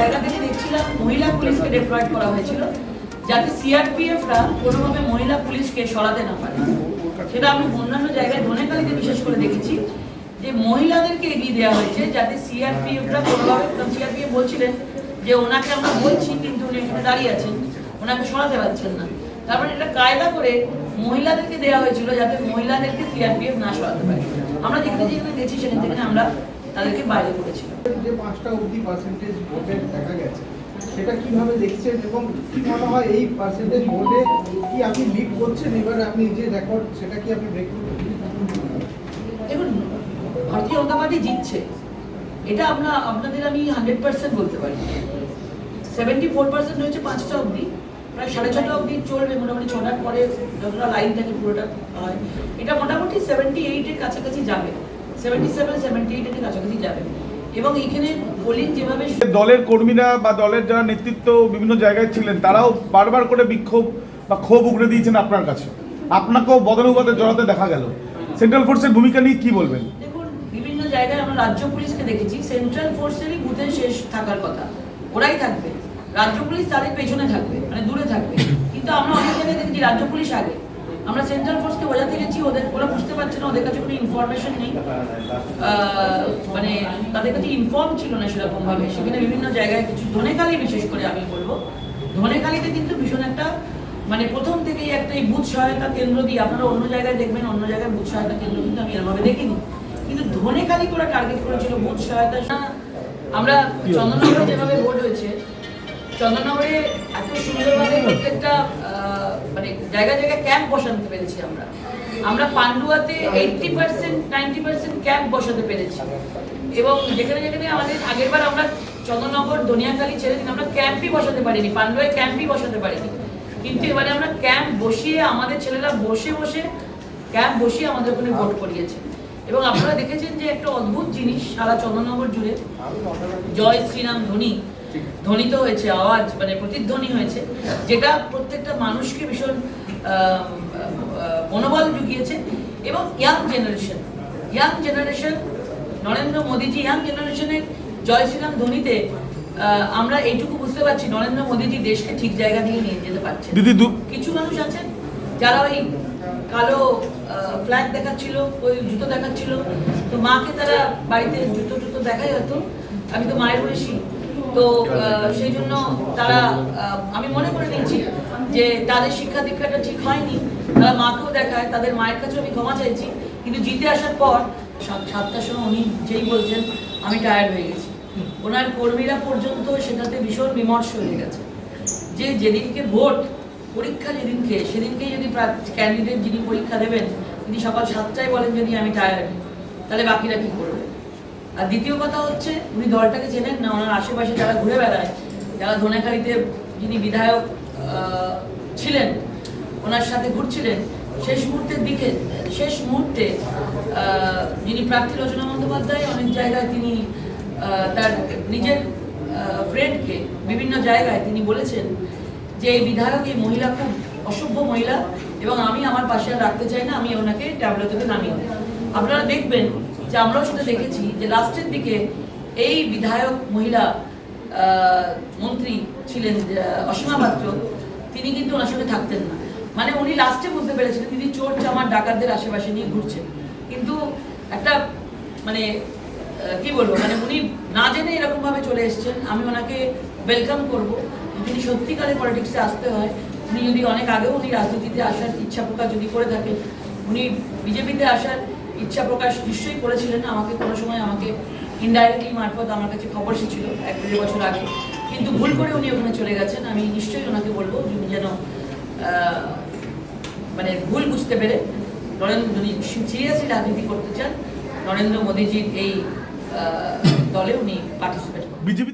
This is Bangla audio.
জায়গা থেকে দেখছিলাম, মহিলা পুলিশকে ডিপ্লয়েড করা হয়েছিল, যাতে সিআরপিএফরা কোনোভাবে মহিলা পুলিশকে সরাতে না পারে। সেটা আমি অন্যান্য জায়গায় ধনেকালিতে বিশেষ করে দেখেছি, যে মহিলাদেরকে এগিয়ে দেওয়া হয়েছে, যাতে সিআরপিএফরা কোনোভাবে সিআরপিএফ বলছিলেন যে ওনাকে আমরা বলছি, কিন্তু উনি এখানে দাঁড়িয়ে আছেন, ওনাকে সরাতে পারছেন না। তারপরে এটা কায়দা করে মহিলাদেরকে দেওয়া হয়েছিল, যাতে মহিলাদেরকে সিআরপিএফ না সরাতে পারে। আমরা যেখানে যেখানে গেছি সেখান থেকে আমরা তাদেরকে বাইরে করেছিলাম যে পাঁচটা অবধি পার্সেন্টেজ ভোটে দেখা গেছে সেটা কীভাবে দেখছেন এবং কি মনে হয় এই পার্সেন্টেজ ভোটে কি আপনি লিড করছেন? এবার আপনি যে রেকর্ড সেটা কি আপনি ব্রেক দেখুন ভারতীয় জনতা পার্টি জিতছে। এটা আমরা আপনাদের আমি হান্ড্রেড পার্সেন্ট বলতে পারি। সেভেন্টি ফোর পার্সেন্ট হয়েছে পাঁচটা অবধি। প্রায় সাড়ে ছটা অবধি চলবে মোটামুটি ছটার পরে যতটা লাইন থাকে পুরোটা হয়। এটা মোটামুটি সেভেন্টি এইটের কাছাকাছি যাবে। সেভেন্টি সেভেন সেভেন্টি এইটের কাছাকাছি যাবে। এবং এইখানে পোলিং যেভাবে দলের কর্মীরা বা দলের যারা নেতৃত্ব বিভিন্ন জায়গায় ছিলেন তারাও বারবার করে বিক্ষোভ বা ক্ষোভ উগড়ে দিয়েছেন আপনার কাছে। আপনাকেও বদনুবাদে জড়াতে দেখা গেল। সেন্ট্রাল ফোর্সের ভূমিকা নিয়ে কি বলবেন? দেখুন বিভিন্ন জায়গায় আমরা রাজ্য পুলিশকে দেখেছি। সেন্ট্রাল ফোর্সেরই বুথে শেষ থাকার কথা। ওরাই থাকবে। রাজ্য পুলিশ তাদের পেছনে থাকবে মানে দূরে থাকবে। কিন্তু আমরা অনেক জায়গায় দেখেছি রাজ্য পুলিশ আগে। আমরা সেন্ট্রাল ফোর্সকে বোঝাতে গেছি, ওদের, ওরা বুঝতে পারছে না, ওদের কাছে কোনো ইনফরমেশন নেই। মানে তাদের কাছে ইনফর্ম ছিল না সেরকম ভাবে সেখানে বিভিন্ন জায়গায় কিছু ধনেখালি বিশেষ করে আমি বলব। ধনেখালিতে কিন্তু ভীষণ একটা মানে প্রথম থেকেই একটা এই বুথ সহায়তা কেন্দ্র দিয়ে আপনারা অন্য জায়গায় দেখবেন, অন্য জায়গায় বুথ সহায়তা কেন্দ্র কিন্তু আমি এরভাবে দেখিনি। কিন্তু ধনেখালি করে টার্গেট করেছিল বুথ সহায়তা। আমরা চন্দননগরে যেভাবে ভোট হয়েছে, চন্দননগরে এত সুন্দরভাবে মানে জায়গায় জায়গায় ক্যাম্প বসাতে পেরেছি আমরা। আমরা পান্ডুয়াতে eighty percent ninety percent camp বসাতে পেরেছি। এবং যেখানে যেখানে আমাদের আগেরবার আমরা চন্দননগর দনিয়াখালী ছেড়ে দিন, আমরা ক্যাম্পই বসাতে পারিনি, পান্ডুয়ায় ক্যাম্পই বসাতে পারিনি। কিন্তু এবারে আমরা ক্যাম্প বসিয়ে আমাদের ছেলেরা বসে বসে ক্যাম্প বসিয়ে আমাদের ওখানে ভোট করিয়েছে। এবং আপনারা দেখেছেন যে একটা অদ্ভুত জিনিস, সারা চন্দননগর জুড়ে জয় শ্রীরাম ধ্বনি, ধ্বনিত হয়েছে, আওয়াজ মানে প্রতিধ্বনি হয়েছে, যেটা প্রত্যেকটা মানুষকে ভীষণ মনোবল জুগিয়েছে এবং young generation young generation Narendra Modiji young জেনারেশনের জয় শ্রীরাম ধ্বনিতে আমরা এইটুকু বুঝতে পারছি নরেন্দ্র মোদীজি দেশকে ঠিক জায়গা দিয়ে নিয়ে যেতে পারছে দিদি কিছু মানুষ আছেন যারা ওই কালো ফ্ল্যাগ দেখাচ্ছিল ওই জুতো দেখাচ্ছিল। তো মাকে তারা বাড়িতে জুতো টুতো দেখাই হতো। আমি তো মায়ের বয়সী। তো সেই জন্য তারা আমি মনে করে নিয়েছি যে তাদের শিক্ষা দীক্ষাটা ঠিক হয়নি। তারা মাকেও দেখায়, তাদের মায়ের কাছেও আমি ক্ষমা চাইছি, কিন্তু জিতে আসার পর সাতটার সময় উনি যেই বলছেন, আমি টায়ার্ড হয়ে গেছি। ওনার কর্মীরা পর্যন্ত সেটাতে ভীষণ বিমর্ষ হয়ে গেছে। যে যেদিনকে ভোট, পরীক্ষা যেদিনকে সেদিনকে যদি ক্যান্ডিডেট যিনি পরীক্ষা দেবেন, তিনি সকাল সাতটায় বলেন যদি আমি টায়ার্ড তাহলে বাকিরা কি করবে? আর দ্বিতীয় কথা হচ্ছে, উনি দলটাকে চেনেন না, ওনার আশেপাশে যারা ঘুরে বেড়ায়, যারা ধনেখালিতে যিনি বিধায়ক ছিলেন, ওনার সাথে ঘুরছিলেন, শেষ মুহূর্তের দিকে, শেষ মুহূর্তে যিনি প্রার্থী রচনা বন্দ্যোপাধ্যায়, অনেক জায়গায় তিনি তার নিজের ফ্রেন্ডকে বিভিন্ন জায়গায় তিনি বলেছেন যে এই বিধায়ক, এই মহিলা খুব অসভ্য মহিলা এবং আমি আমার পাশে রাখতে চাই না, আমি ওনাকে ট্যাবলো থেকে নামিয়ে। আপনারা দেখবেন যে আমরাও সেটা দেখেছি যে লাস্টের দিকে এই বিধায়ক মহিলা মন্ত্রী ছিলেন অসীমা পাত্র, তিনি কিন্তু ওনার সঙ্গে থাকতেন না। মানে উনি লাস্টে বুঝতে পেরেছিলেন তিনি চোর, চামার, ডাকাতদের আশেপাশে নিয়ে ঘুরছেন। কিন্তু একটা মানে কি বলব মানে উনি না জেনে এরকম ভাবে চলে এসেছেন, আমি ওনাকে ওয়েলকাম করব। যদি সত্যিকারের পলিটিক্সে আসতে হয়, উনি যদি অনেক আগেও উনি রাজনীতিতে আসার ইচ্ছা প্রকাশ যদি করে থাকেন উনি বিজেপিতে আসার ইচ্ছা প্রকাশ নিশ্চয়ই করেছিলেন, আমাকে কোনো সময় আমাকে ইনডাইরেক্টলি মারফত আমার কাছে খবর এসেছিল এক দেড় বছর আগে। কিন্তু ভুল করে উনি ওখানে চলে গেছেন, আমি নিশ্চয়ই ওনাকে বলব উনি যেন মানে ভুল বুঝতে পেরে নরেন্দ্র যদি সিরিয়াসলি রাজনীতি করতে চান, নরেন্দ্র মোদীজির এই দলে উনি পার্টিসিপেট বিজেপি